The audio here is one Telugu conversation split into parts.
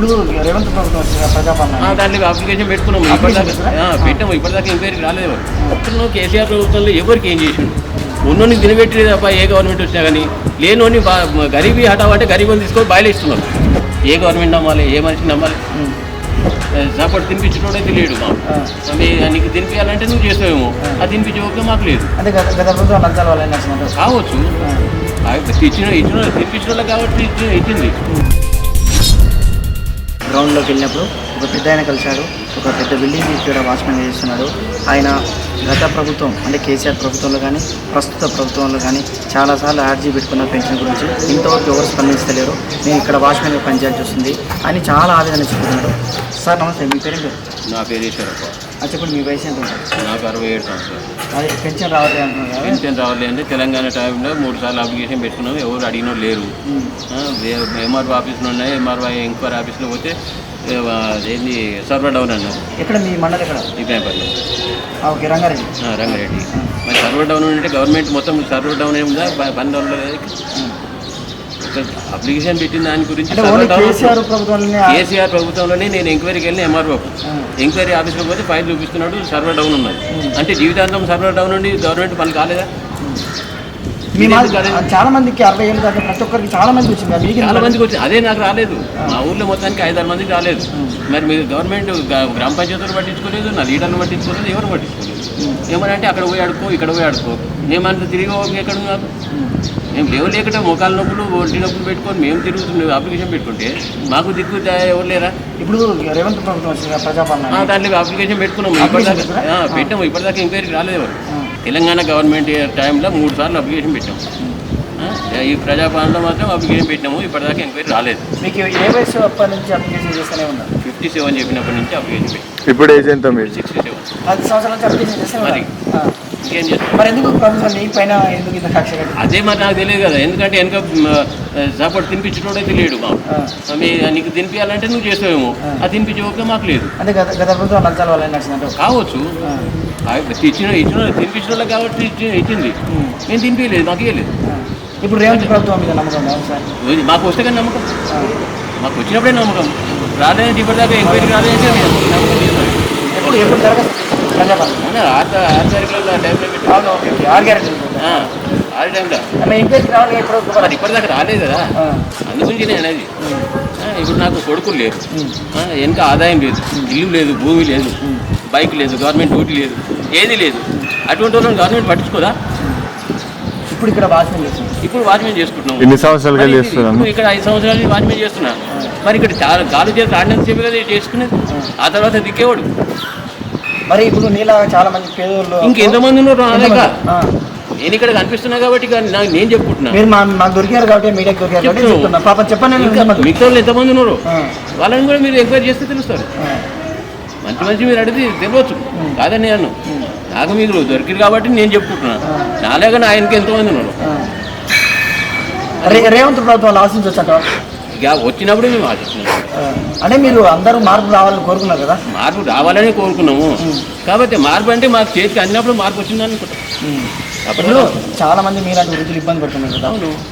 ఇప్పుడు రేవంత్ ప్రభుత్వం వచ్చింది ప్రజాపాలన ఆ, దాంట్లో అప్లికేషన్ పెట్టుకున్నాము. ఇప్పటిదాకా? ఆ, పెట్టాము. ఇప్పటిదాకా ఎంక్వైరీ రాలేదు. అప్పుడు కేసీఆర్ ప్రభుత్వంలో ఎవరికి ఏం చేసిండు? ఉన్నోని తినబెట్టి తప్ప ఏ గవర్నమెంట్ వచ్చినా కానీ లేనోని గరీబీ హటావ్ అంటే గరీబుని తీసుకొని బయలుస్తున్నారు ఏ గవర్నమెంట్ నమ్మాలి ఏ మనిషిని నమ్మాలి. సపోర్ట్ తినిపించడోడే తెలియడు మాకు. ఆ. నీకు తినిపించాలంటే నువ్వు చేస్తావేమో. అది తినిపించే మాకు లేదు. కావచ్చు. ఆ, ఇచ్చిన ఇచ్చిన తినిపించిన వాళ్ళకి కాబట్టి ఇచ్చి- ఇచ్చింది. గ్రౌండ్లోకి వెళ్ళినప్పుడు ఒక పెద్ద ఆయన కలిశాడు. ఒక పెద్ద బిల్డింగ్ ఇక్కడ వాచ్మెన్ చేస్తున్నాడు. ఆయన గత ప్రభుత్వం అంటే కేసీఆర్ ప్రభుత్వంలో కానీ ప్రస్తుత ప్రభుత్వంలో కానీ చాలాసార్లు ఆర్జీ పెట్టుకున్న పెన్షన్ గురించి ఇంతవరకు ఎవరు స్పందించలేరు. నేను ఇక్కడ వాచ్మెన్గా పనిచేయాల్సి వస్తుంది అని చాలా ఆవేదన చెప్తున్నాడు. సార్ నమస్తే మీ పేరు నా పేరు ఈశ్వరప్ప. చెప్పండి మీ వయసు ఎంత నాకు అరవై ఏడు సంవత్సరాలు. అదే పెన్షన్ రావట్లేదు అంటున్నారు పెన్షన్ రావాలి అంటే తెలంగాణ టైంలో మూడు సార్లు అప్లికేషన్ పెట్టుకున్నాం. ఎవరు అడిగిన లేరు. ఎంఆర్ఓ ఆఫీస్లో ఉన్నాయి ఎంఆర్ఓ ఎంక్వైరీ ఆఫీస్లో పోతే ఏంది సర్వర్ డౌన్ అన్నారు ఎక్కడ మీ మండలి ఎక్కడ? ఆ, ఓకే రంగారెడ్డి. రంగారెడ్డి. మరి సర్వర్ డౌన్ అంటే గవర్నమెంట్ మొత్తం సర్వర్ డౌన్ ఏముందా? పని డౌన్. అప్లికేషన్ పెట్టిన దాని గురించి కేసీఆర్ ప్రభుత్వంలోనే నేను ఎంక్వైరీకి వెళ్ళిన ఎంఆర్ఓ. ఆ. ఎంక్వైరీ ఆఫీస్లో పోతే ఫైల్ చూపిస్తున్నాడు సర్వర్ డౌన్ ఉన్నది. అంటే జీవితాంతం సర్వర్ డౌన్ ఉండి గవర్నమెంట్ పని కాలేదా? మీ? చాలా మందికి అరవై ఏళ్ళు దాకా ప్రతి ఒక్కరికి చాలా మందికి వచ్చింది మీకు చాలా మందికి వచ్చింది. అదే నాకు రాలేదు. మా ఊర్లో మొత్తానికి ఐదారు మందికి రాలేదు. మరి మీరు గవర్నమెంట్ గ్రామ పంచాయతీలు పట్టించుకోలేదు నా లీడర్లు పట్టించుకోలేదు ఎవరు పట్టించుకోలేదు. ఏమని అంటే అక్కడ పోయి ఆడుకో ఇక్కడ పోయి ఆడుకో మేమంత తిరిగి ఎక్కడ నాకు మేము లేవు లేకట మోకాల నొప్పులు ఒంటి నొప్పులు పెట్టుకొని మేము తిరుగుతున్నాం అప్లికేషన్ పెట్టుకుంటే మాకు దిక్కు ఎవరు లేరా? ఇప్పుడు రేవంత్ ప్రభుత్వం కదా, దాంట్లో అప్లికేషన్ పెట్టుకున్నాము. అప్లికేషన్ ఇప్పటిదాకా పెట్టాము. ఇప్పటిదాకా ఎంక్వైరీ రాలేదు ఎవరు. తెలంగాణ గవర్నమెంట్ టైంలో మూడు సార్లు అప్లికేషన్ పెట్టాము ఈ ప్రజాపాలనలో మాత్రం అప్లికేషన్ పెట్టినాము ఇప్పటిదాకా ఎంక్వైరీ రాలేదు. మీకు ఏ వయసు అప్పటి నుంచి అప్లికేషన్ చేస్తూనే ఉన్నారు? ఫిఫ్టీ సెవెన్ చెప్పినప్పటి నుంచి అప్లికేషన్ పెట్టాము ఇప్పుడు ఏజ్ ఎంత మీరు సిక్స్టీ సెవెన్. పది సంవత్సరాల నుంచి అప్లికేషన్ చేస్తూనే మరి. ఇంకేం చేస్తాం? మరి ఎందుకు ప్రభుత్వం మీ పైన ఎందుకు ఇంత కక్ష అదే మరి నాకు తెలియదు కదా. ఎందుకంటే వెనక సపోర్ట్ తినిపించడోడే తెలియడు మాకు. ఆ. మీ నీకు తినిపించాలంటే నువ్వు చేస్తావేమో. ఆ. అది తినిపించే ఓకే మాకు లేదు. అంటే గత గత ప్రభుత్వం లంచాల వల్ల కావచ్చు. ఇచ్చిన ఇచ్చిన తినిపించిన వాళ్ళకి కాబట్టి ఇచ్చి- ఇచ్చింది. నేను తినిపించలేదు మాకు ఇవ్వలేదు ఆ. ఇప్పుడు రేవంత్ ప్రభుత్వం మీద నమ్మకం మాకు వస్తే కానీ నమ్మకం. ఆ. మాకు వచ్చినప్పుడే నమ్మకం. రాలేదంటే ఇప్పటిదాకా ఎంక్వైరీ రాలేదంటే మేము నమ్మకం ఎప్పుడు ఎప్పుడు జరగదు? ఆరు ఆరు తారీఖులలో టైంలో పెట్టి ఆరు గ్యారెంటీ ఆ, ఆరు టైంలో. ఆమె ఎంక్వైరీకి రావాలి ఇప్పుడు మరి ఇప్పటిదాకా రాలేదు కదా. ఆ. అందు గురించి నేను అనేది ఆ, ఇప్పుడు నాకు కొడుకులు లేరు. ఆ, వెనక ఆదాయం లేదు. ఇల్లు లేదు భూమి లేదు. బైక్ లేదు గవర్నమెంట్ డ్యూటీ లేదు ఏది లేదు. అటువంటి వాళ్ళని గవర్నమెంట్ పట్టించుకోదా? ఇప్పుడు ఇక్కడ వాచ్మెన్ చేస్తుంది ఇప్పుడు వాచ్మెన్ చేసుకుంటున్నాం. ఎన్ని సంవత్సరాలుగా చేస్తున్నాము? ఇప్పుడు ఇక్కడ ఐదు సంవత్సరాలు వాచ్మెన్ చేస్తున్నా మరి ఇక్కడ చాలా గాలి చేసి ఆడినంత సేపు కదా చేసుకునేది. ఆ తర్వాత దిక్కేవాడు. మరి ఇప్పుడు నీలా చాలా మంది పేదోళ్ళు ఇంకెంతమంది ఉన్నారు ఆ. నేను ఇక్కడ కనిపిస్తున్నా కాబట్టి నేను చెప్పుకుంటున్నా. మీరు మా మాకు దొరికారు కాబట్టి మీడియాకి దొరికారు కాబట్టి పాపం చెప్పండి. మిగతా వాళ్ళు ఎంతమంది ఉన్నారు. వాళ్ళని కూడా మీరు ఎంక్వైరీ చేస్తే తెలుస్తారు. మంచి మంచి మీరు అడిగితే తెలియవచ్చు. కాదని నేను నాకు మీకు దొరికింది కాబట్టి నేను చెప్పుకుంటున్నా. నాలేగా ఆయనకి ఎంతమంది ఉన్నారు. రేవంత్ ప్రభుత్వం ఆశించవచ్చట ఇక వచ్చినప్పుడే మేము ఆశిస్తున్నాం అంటే మీరు అందరూ మార్పు రావాలని కోరుకున్నారు కదా? మార్పు రావాలని కోరుకున్నాము. కాబట్టి మార్పు అంటే మాకు చేతికి అందినప్పుడు మార్పు వచ్చిందని అనుకుంటాం. ఇప్పుడు చాలా మంది మీలాంటి వృద్ధులు ఇబ్బంది పడుతున్నారు కదా?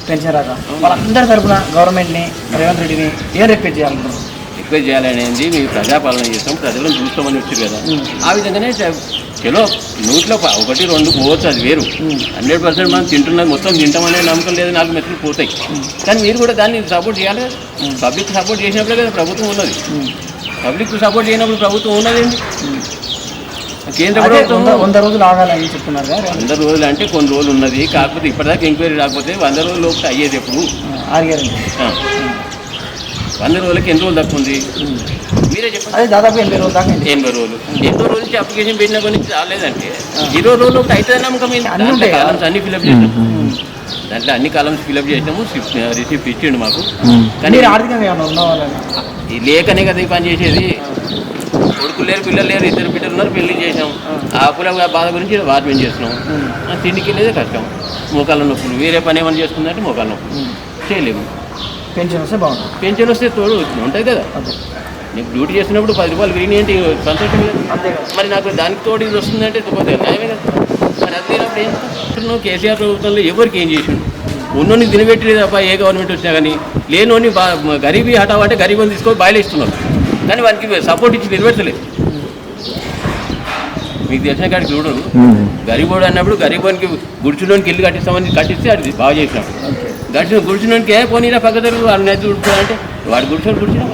పెన్షన్ రాక. వాళ్ళందరి తరపున గవర్నమెంట్ని రేవంత్ రెడ్డిని ఏం రిక్వెస్ట్ చేయాలనుకుంటున్నారు? ఎక్కువ చేయాలనేది మేము ప్రజాపాలన చేస్తాం ప్రజలను చూస్తామని వచ్చారు కదా. ఆ విధంగానే చలో నూట్లో ఒకటి రెండు పోవచ్చు అది వేరు. హండ్రెడ్ పర్సెంట్ మనం తింటున్నది మొత్తం తింటామనే నమ్మకం లేదు నాలుగు మెతులు పోతాయి. కానీ మీరు కూడా దాన్ని సపోర్ట్ చేయాలి కదా. పబ్లిక్ సపోర్ట్ చేసినప్పుడే కదా ప్రభుత్వం ఉన్నది. పబ్లిక్ సపోర్ట్ చేయనప్పుడు ప్రభుత్వం ఉన్నదేంటి కేంద్ర ప్రభుత్వం వంద రోజులు ఆగాలని చెప్తున్నారు కదా. వంద రోజులు అంటే కొన్ని రోజులు ఉన్నది. కాకపోతే ఇప్పటిదాకా ఎంక్వైరీ రాకపోతే వంద రోజుల లోపు అయ్యేది ఎప్పుడు? ఆరు గ్యారెంటీ ఆ. వంద రోజులకి ఎన్ని రోజులు తక్కువ ఉంది మీరే చెప్పండి. అదే దాదాపు ఎనభై రోజులు దాకా. ఎనభై రోజులు. ఎనభై రోజుల నుంచి అప్లికేషన్ పెట్టిన కొన్ని రాలేదంటే ఇరవై రోజులు అవుతుంది నమ్మకం? అన్నీ. కాలమ్స్ అన్ని ఫిల్అప్ చేసినాం దాంట్లో అన్ని కాలమ్స్ ఫిల్అప్ చేసినాము రిసిప్ట్ ఇచ్చిండు మాకు. కానీ ఆర్థికంగా ఈ లేకనే కదా ఈ పని చేసేది. కొడుకులు లేరు పిల్లలు లేరు ఇద్దరు బిడ్డలు ఉన్నారు పెళ్ళి చేసాం ఆ. అప్పుల బాధ గురించి వార్మెంట్ చేస్తున్నాం. ఆ తిండికి వెళ్ళేదే కష్టం. మోకాళ్ళ నొప్పులు. వేరే పని ఏమైనా చేసుకుందంటే మోకాళ్ళ నొప్పులు. చేయలేము. పెన్షన్ వస్తే బాగుంటుంది. పెన్షన్ వస్తే తోడు ఉంటుంది కదా. నీకు డ్యూటీ చేసినప్పుడు పది రూపాయలు గ్రీన్ ఏంటి? సంతోషం లేదు అంతే కదా. మరి నాకు దానికి తోడు ఇది వస్తుందంటే పోతే న్యాయమే కదా. మరి అది లేనప్పుడు ఏం కేసీఆర్ ప్రభుత్వంలో ఎవరికి ఏం చేసిండు? ఉన్నోని తినబెట్టలేదు తప్ప ఏ గవర్నమెంట్ వచ్చినా కానీ. లేనోని బా గరీబీ హఠావ్ అంటే గరీబ్ తీసుకొని బాయిలు ఇస్తున్నారు కానీ వానికి సపోర్ట్ ఇచ్చి నిలబెట్టలేదు. మీకు తెలిసిన కాడికి చూడరు గరీబోడు అన్నప్పుడు గరీబోనికి గుడిచులోనికి ఇల్లు కట్టిస్తామని కట్టిస్తే అది బాగా చేసినాడు గడిచిన గుడిచులోనికి ఏ పోనీరా పక్క దగ్గర వాడు నది గుడిచాడంటే వాడు గుడిచోడు గుడిచినా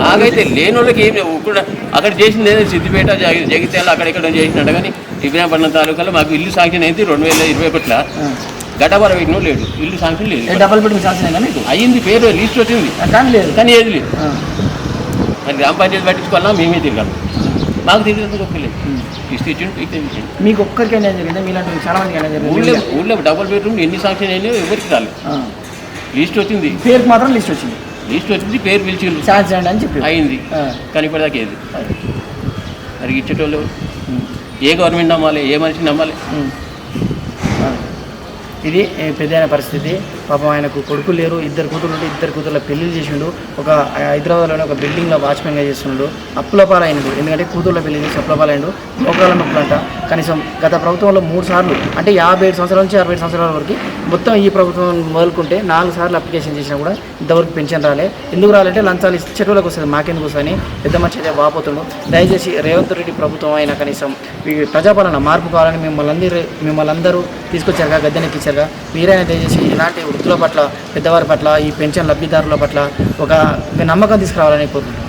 మాకైతే లేని వాళ్ళకి ఏం. ఇప్పుడు అక్కడ చేసింది ఏదో సిద్దిపేట జగి- జగిత్యాల అక్కడెక్కడ చేసినట్టు కానీ ఇబ్రాహీంపట్నం తాలూకాలో మాకు ఇల్లు శాంక్షన్ అయింది రెండు వేల ఇరవై ఒకటిలో. గడ్డపర పెట్టిన లేడు ఇల్లు శాంక్షన్ ఏ లేదు డబల్ బెడ్రూమ్ అయినా మీకు? అయ్యింది పేరు లిస్ట్ వచ్చింది. కానీ లేదు. కానీ ఏది లేదు. మరి గ్రామ పంచాయతీ పట్టించుకోవాలా? మేమే తిరగాలి. మాకు తిరిగినందుకు ఒక్కలేదు ఇస్తే ఇచ్చిండు మీకు ఒక్కరికి అన్యాయం జరిగిందా? మీలాంటి చాలా మందికి అన్యాయం ఊళ్ళో జరిగింది? ఊళ్ళో డబుల్ బెడ్రూమ్ ఎన్ని శాంక్షన్ అయినాయో ఎవరికి రాలేదు. లిస్ట్ వచ్చింది. పేరుకి మాత్రం లిస్ట్ వచ్చింది. లిస్ట్ వచ్చింది పేరు పిలిచిండు ఛాన్స్ చేయండి అని చెప్పి అయింది. కానీ ఇప్పటిదాకా ఏది? మరి ఇచ్చేటోళ్ళు ఎవరు? ఏ గవర్నమెంట్ నమ్మాలి ఏ మనిషిని నమ్మాలి. ఆ. ఇది ఏ, పెద్దయిన పరిస్థితి. పాపం ఆయనకు కొడుకు లేరు ఇద్దరు కూతురు ఉంటే ఇద్దరు కూతుర్ల పెళ్ళిళ్ళు చేసిండు. ఒక హైదరాబాద్లోనే ఒక బిల్డింగ్లో వాచ్మెన్గా చేస్తున్నాడు అప్పుల పాలైనడు ఎందుకంటే కూతుర్ల పెళ్ళి చేసి అప్పుల పాలైండు. మోకాల నొప్పులంట. కనీసం గత ప్రభుత్వంలో మూడు సార్లు అంటే యాభై ఏడు సంవత్సరాల నుంచి అరవై సంవత్సరాల వరకు మొత్తం ఈ ప్రభుత్వం మొదలుకుంటే నాలుగు సార్లు అప్లికేషన్ చేసినా కూడా ఇంతవరకు పెన్షన్ రాలే. ఎందుకు రాలంటే లంచాలు ఇచ్చేటోళ్ళకి వస్తుంది మాకెందుకు వస్తుంది పెద్ద మనిషి అయితే వాపోతుండు. దయచేసి రేవంత్ రెడ్డి ప్రభుత్వం అయినా కనీసం ఈ ప్రజాపాలన మార్పు కావాలని మిమ్మల్ని అందరూ మిమ్మల్ని అందరూ తీసుకొచ్చారుగా గద్దెనెక్కించారుగా మీరైనా దయచేసి ఇలాంటి వృత్తుల పట్ల పెద్దవారి పట్ల ఈ పెన్షన్ లబ్ధిదారుల పట్ల ఒక నమ్మకం తీసుకురావాలని కోరుకుంటున్నాను.